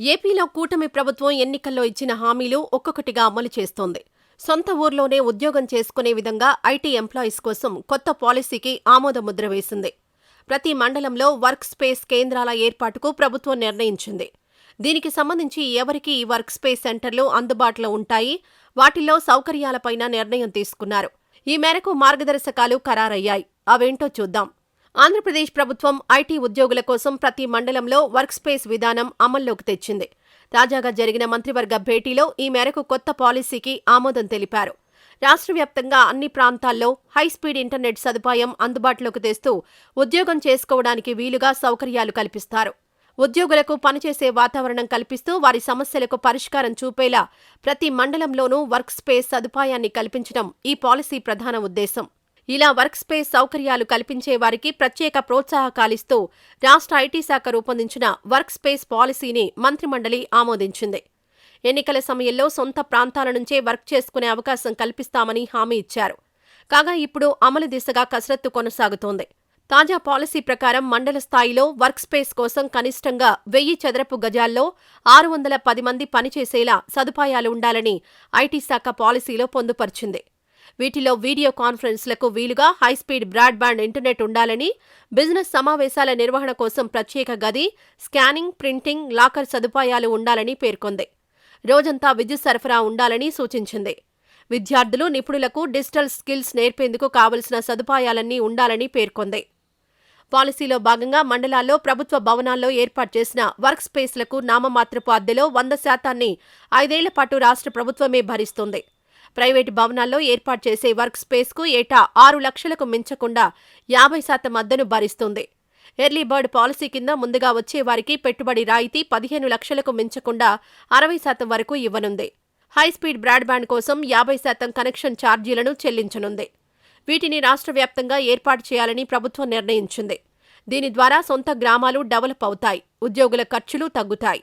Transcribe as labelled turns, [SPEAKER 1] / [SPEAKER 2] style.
[SPEAKER 1] ఏపీలో కూటమి ప్రభుత్వం ఎన్నికల్లో ఇచ్చిన హామీలు ఒక్కొక్కటిగా అమలు చేస్తోంది. సొంత ఊర్లోనే ఉద్యోగం చేసుకునే విధంగా ఐటీ ఎంప్లాయీస్ కోసం కొత్త పాలసీకి ఆమోదముద్ర వేసింది. ప్రతి మండలంలో వర్క్ స్పేస్ కేంద్రాల ఏర్పాటుకు ప్రభుత్వం నిర్ణయించింది. దీనికి సంబంధించి ఎవరికి ఈ వర్క్ స్పేస్ సెంటర్లు అందుబాటులో ఉంటాయి? వాటిల్లో సౌకర్యాలపైన నిర్ణయం తీసుకున్నారు. ఈ మేరకు మార్గదర్శకాలు ఖరారయ్యాయి. అవేంటో చూద్దాం. ఆంధ్రప్రదేశ్ ప్రభుత్వం ఐటీ ఉద్యోగుల కోసం ప్రతి మండలంలో వర్క్ స్పేస్ విధానం అమల్లోకి తెచ్చింది. తాజాగా జరిగిన మంత్రివర్గ భేటీలో ఈ మేరకు కొత్త పాలసీకి ఆమోదం తెలిపారు. రాష్ట్ర వ్యాప్తంగా అన్ని ప్రాంతాల్లో హైస్పీడ్ ఇంటర్నెట్ సదుపాయం అందుబాటులోకి తెస్తూ ఉద్యోగం చేసుకోవడానికి వీలుగా సౌకర్యాలు కల్పిస్తారు. ఉద్యోగులకు పనిచేసే వాతావరణం కల్పిస్తూ వారి సమస్యలకు పరిష్కారం చూపేలా ప్రతి మండలంలోనూ వర్క్ స్పేస్ సదుపాయాన్ని కల్పించడం ఈ పాలసీ ప్రధాన ఉద్దేశం. ఇలా వర్క్ స్పేస్ సౌకర్యాలు కల్పించే వారికి ప్రత్యేక ప్రోత్సాహకాలిస్తూ రాష్ట్ర ఐటీ శాఖ రూపొందించిన వర్క్ స్పేస్ పాలసీని మంత్రిమండలి ఆమోదించింది. ఎన్నికల సమయంలో సొంత ప్రాంతాల నుంచే వర్క్ చేసుకునే అవకాశం కల్పిస్తామని హామీ ఇచ్చారు. కాగా ఇప్పుడు అమలు దిశగా కసరత్తు కొనసాగుతోంది. తాజా పాలసీ ప్రకారం మండల స్థాయిలో వర్క్ స్పేస్ కోసం కనిష్టంగా వెయ్యి చదరపు గజాల్లో ఆరు వందల పది మంది పనిచేసేలా సదుపాయాలు ఉండాలని ఐటీ శాఖ పాలసీలో పొందుపర్చింది. వీటిలో వీడియో కాన్ఫరెన్స్లకు వీలుగా హైస్పీడ్ బ్రాడ్బ్యాండ్ ఇంటర్నెట్ ఉండాలని బిజినెస్ సమావేశాల నిర్వహణ కోసం ప్రత్యేక గది స్కానింగ్ ప్రింటింగ్ లాకర్ సదుపాయాలు ఉండాలని పేర్కొంది. రోజంతా విద్యుత్ సరఫరా ఉండాలని సూచించింది. విద్యార్థులు నిపుణులకు డిజిటల్ స్కిల్స్ నేర్పేందుకు కావలసిన సదుపాయాలన్నీ ఉండాలని పేర్కొంది. పాలసీలో భాగంగా మండలాల్లో ప్రభుత్వ భవనాల్లో ఏర్పాటు చేసిన వర్క్ స్పేస్లకు నామమాత్రపు అద్దెలో వంద శాతాన్ని ఐదేళ్ళ పాటు రాష్ట్ర ప్రభుత్వమే భరిస్తుంది. ప్రైవేటు భవనాల్లో ఏర్పాటు చేసే వర్క్ స్పేస్కు ఏటా ఆరు లక్షలకు మించకుండా యాభై శాతం అద్దెను భరిస్తుంది. ఎర్లీ బర్డ్ పాలసీ కింద ముందుగా వచ్చే వారికి పెట్టుబడి రాయితీ పదిహేను లక్షలకు మించకుండా అరవై శాతం వరకు ఇవ్వనుంది. హైస్పీడ్ బ్రాడ్బ్యాండ్ కోసం యాభై శాతం కనెక్షన్ ఛార్జీలను చెల్లించనుంది. వీటిని రాష్ట్ర వ్యాప్తంగా ఏర్పాటు చేయాలని ప్రభుత్వం నిర్ణయించింది. దీని ద్వారా సొంత గ్రామాలు డెవలప్ అవుతాయి. ఉద్యోగుల ఖర్చులు తగ్గుతాయి.